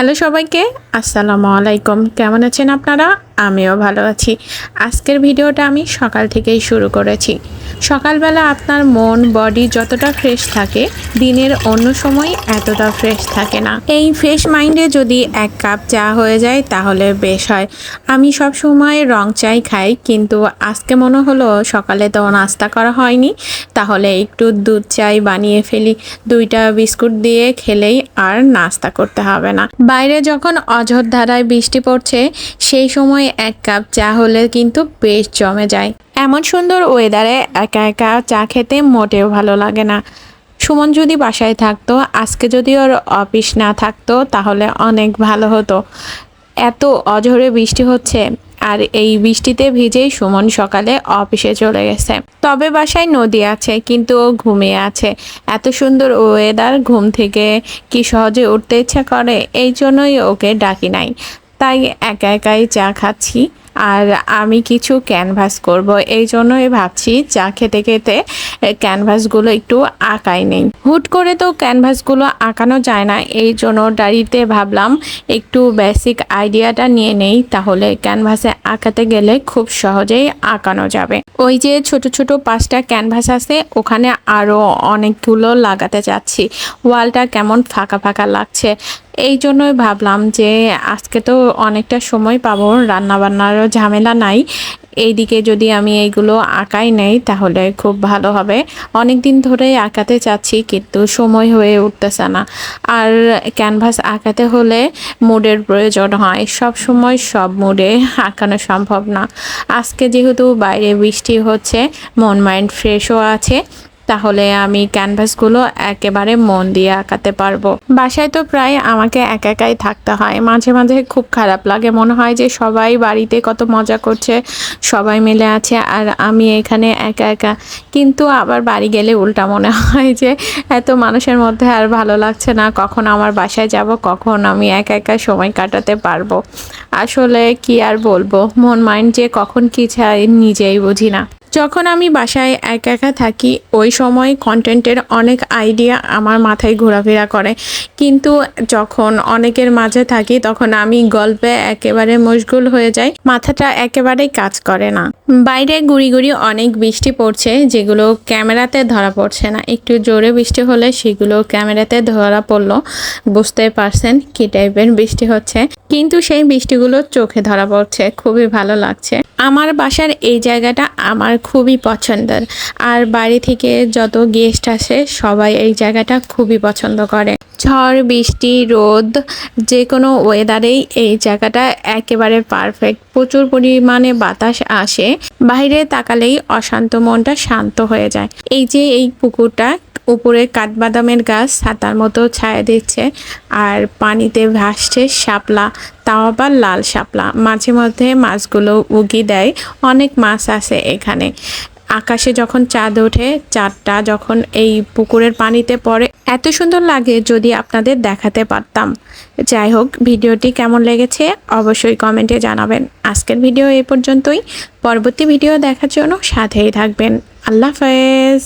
Hello সবাইকে আসসালামু আলাইকুম। কেমন আছেন আপনারা? আমিও ভালো আছি। আজকের ভিডিওটা আমি সকাল থেকেই শুরু করেছি। সকালবেলা আপনার মন বডি যতটা ফ্রেশ থাকে, দিনের অন্য সময় এতটা ফ্রেশ থাকে না। এই ফ্রেশ মাইন্ডে যদি এক কাপ চা হয়ে যায়, তাহলে বেশ হয়। আমি সব সময় রং চাই খাই, কিন্তু আজকে মনে হলো সকালে তো নাস্তা করা হয়নি, তাহলে একটু দুধ চাই বানিয়ে ফেলি। দুইটা বিস্কুট দিয়ে খেলেই আর নাস্তা করতে হবে না। বাইরে যখন অঝর ধারায় বৃষ্টি পড়ছে, সেই সময় এক কাপ চা হলে কিন্তু বেশ জমে যায়। এমন সুন্দর ওয়েদারে একা একা চা খেতে মোটেও ভালো লাগে না। সুমন যদি বাসায় থাকতো, আজকে যদি ওর অফিস না থাকতো, তাহলে অনেক ভালো হতো। এত অঝরে বৃষ্টি হচ্ছে, আর এই বৃষ্টিতে ভিজেই সুমন সকালে অফিসে চলে গেছে। তবে বাসায় নদী আছে, কিন্তু ও ঘুমিয়ে আছে। এত সুন্দর ওয়েদার ঘুম থেকে কি সহজে উঠতে ইচ্ছা করে? এই জন্যই ওকে ডাকি নাই। তাই একা একাই চা খাচ্ছি। আর আমি কিছু ক্যানভাস করব। এই জন্যই ভাবছি চা খেতে খেতে ক্যানভাসগুলো একটু আঁকাই নেই। হুট করে তো ক্যানভাসগুলো আঁকানো যায় না। এই জন্য ডায়েরিতে ভাবলাম একটু বেসিক আইডিয়াটা নিয়ে নেই। তাহলে ক্যানভাসে আঁকাতে গেলে খুব সহজেই আঁকানো যাবে। ওই যে ছোট ছোট পাঁচটা ক্যানভাস আছে, ওখানে আরও অনেকগুলো লাগাতে চাচ্ছি ওয়ালটা কেমন ফাঁকা ফাঁকা লাগছে। এই জন্যই ভাবলাম যে আজকে তো অনেকটা সময় পাবো রান্নাবান্নারও ঝামেলা নাই। এইদিকে যদি আমি এইগুলো আঁকাই নেই, তাহলে খুব ভালো হবে। অনেক দিন ধরেই আঁকাতে চাচ্ছি, কিন্তু সময় হয়ে উঠতেছে না। আর ক্যানভাস আঁকাতে হলে মুডের প্রয়োজন হয়। সব সময় সব মুডে আঁকানো সম্ভব না। আজকে যেহেতু বাইরে বৃষ্টি হচ্ছে মন মাইন্ড ফ্রেশও আছে তাহলে আমি ক্যানভাসগুলো একেবারে মন দিয়ে আঁকাতে পারব। বাসায় তো প্রায় আমাকে একা একাই থাকতে হয়। মাঝে মাঝে খুব খারাপ লাগে। মনে হয় যে সবাই বাড়িতে কত মজা করছে, সবাই মিলে আছে আর আমি এখানে একা একা। কিন্তু আবার বাড়ি গেলে উল্টা মনে হয় যে এত মানুষের মধ্যে আর ভালো লাগছে না। কখন আমার বাসায় যাব, কখন আমি একা একা সময় কাটাতে পারব। আসলে কি আর বলব? মন মাইন্ড যে কখন কি চাই নিজেই বুঝি না। যখন আমি বাসায় একা একা থাকি, ওই সময় কন্টেন্টের অনেক আইডিয়া আমার মাথায় ঘোরাফেরা করে। কিন্তু যখন অনেকের মাঝে থাকি, তখন আমি গল্পে একেবারে মশগুল হয়ে যাই, মাথাটা একেবারেই কাজ করে না। বাইরে গুড়ি গুড়ি অনেক বৃষ্টি পড়ছে, যেগুলো ক্যামেরাতে ধরা পড়ছে না। একটু জোরে বৃষ্টি হলে সেগুলো ক্যামেরাতে ধরা পড়ল। বুঝতে পারছেন কি টাইপের বৃষ্টি হচ্ছে। কিন্তু সেই বৃষ্টিগুলো চোখে ধরা পড়ছে, খুবই ভালো লাগছে। আমার বাসার এই জায়গাটা আমার খুবই পছন্দের। আর বাড়ি থেকে যত গেস্ট আসে, সবাই এই জায়গাটা খুবই পছন্দ করে। ঝড়, বৃষ্টি, রোদ যে কোনো ওয়েদারেই এই জায়গাটা একেবারে পারফেক্ট প্রচুর পরিমাণে বাতাস আসে। বাইরে তাকালেই অশান্ত মনটা শান্ত হয়ে যায়। এই যে এই পুকুরটা উপরে কাঠবাদামের গাছ ছাতার মতো ছায়া দিচ্ছে আর পানিতে ভাসছে শাপলা, তাও আবার লাল শাপলা। মাঝে মধ্যে মাছগুলো উগি দেয়, অনেক মাছ আছে এখানে। আকাশে যখন চাঁদ ওঠে, চাঁদটা যখন এই পুকুরের পানিতে পড়ে, এত সুন্দর লাগে যদি আপনাদের দেখাতে পারতাম। যাই হোক, ভিডিওটি কেমন লেগেছে অবশ্যই কমেন্টে জানাবেন। আজকের ভিডিও এই পর্যন্তই। পরবর্তী ভিডিও দেখার জন্য সাথেই থাকবেন। আল্লাহ হাফেজ।